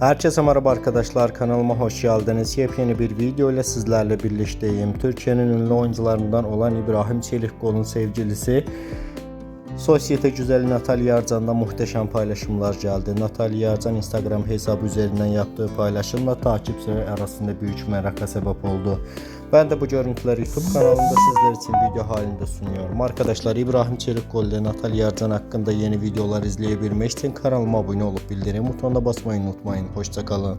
Herkese merhaba arkadaşlar kanalıma hoş geldiniz. Yepyeni bir video ile sizlerle birlikteyim. Türkiye'nin ünlü oyuncularından olan İbrahim Çelikkol'un sevgilisi Sosyete güzeli Natalya Yarcan'da muhteşem paylaşımlar geldi. Natalya Yarcan Instagram hesabı üzerinden yaptığı paylaşımla takipçiler arasında büyük meraka sebep oldu. Ben de bu görüntüleri YouTube kanalımda sizler için video halinde sunuyorum. Arkadaşlar İbrahim Çelikkol ile Natalya Yarcan hakkında yeni videolar izleyebilmek için kanalıma abone olup bildirim butonuna basmayı unutmayın. Hoşçakalın.